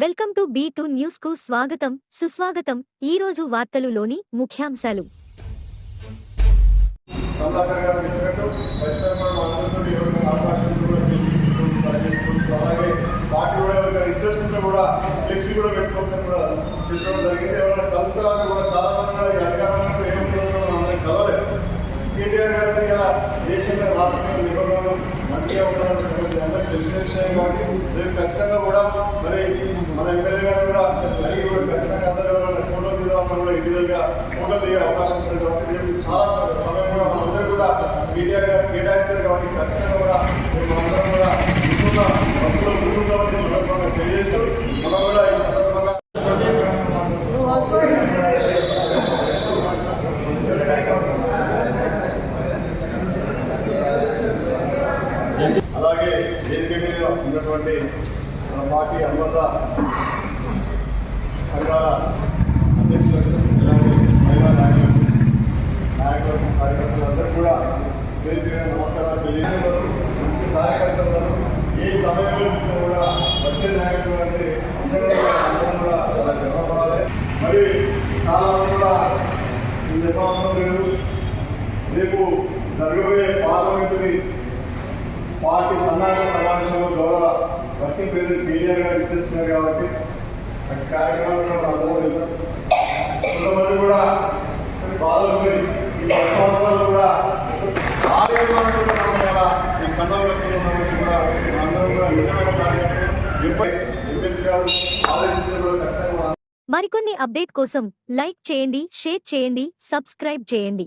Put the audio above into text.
Welcome to B two న్యూస్కు స్వాగతం సుస్వాగతం. ఈ రోజు వార్తలులోని ముఖ్యాంశాలు. అలాగే పార్టీ కూడా ఇంట్రెస్ట్ కూడా ఫ్లెక్సీ కూడా పెట్టుకోవాల్సిన కూడా అందరికీ తెలిసిన కాబట్టి రేపు ఖచ్చితంగా కూడా మరి మన ఎమ్మెల్యే గారు కూడా అడిగి కూడా ఖచ్చితంగా అందరూ ఎవరైనా ఫోటో తీద్దామన్నా కూడా ఇండివిజువల్గా ఫోటో తీయే అవకాశం ఉంటుంది కాబట్టి రేపు చాలా సమయం కూడా మనందరూ కూడా మీడియా గారు కేటాయిస్తారు కాబట్టి ఖచ్చితంగా కూడా మనందరం కూడా అలాగే వేదిక ఉన్నటువంటి మన పార్టీ అనుబంధ సంఘాల అధ్యక్షులకు అలాగే మహిళా నాయకులు నాయకులు కార్యకర్తలందరూ కూడా వేదిక నమస్కారాలు తెలియజేయడం మంచి కార్యకర్తలు ఏ సమయంలో కూడా వచ్చే నాయకులు అంటే అందరూ కూడా చాలా గర్వపడాలి. మరి చాలా కూడా ఈ నిర్మాణం లేదు రేపు జరగబోయే పార్లమెంటుని పార్టీ సన్నాహక సమావేశంలో గౌరవ వర్కింగ్ ప్రెసిడెంట్ కేటీఆర్ గారు ఇచ్చేస్తున్నారు కాబట్టి కార్యక్రమాలు కూడా వెళ్తాం. కొంతమంది కూడా బాధపడి ఈ పది సంవత్సరాలు కూడా ఈ కూడా కూడా నిజమైన కార్యక్రమం. గారు ఖచ్చితంగా మరికొన్ని అప్డేట్ కోసం లైక్ చేయండి షేర్ చేయండి సబ్స్క్రైబ్ చేయండి.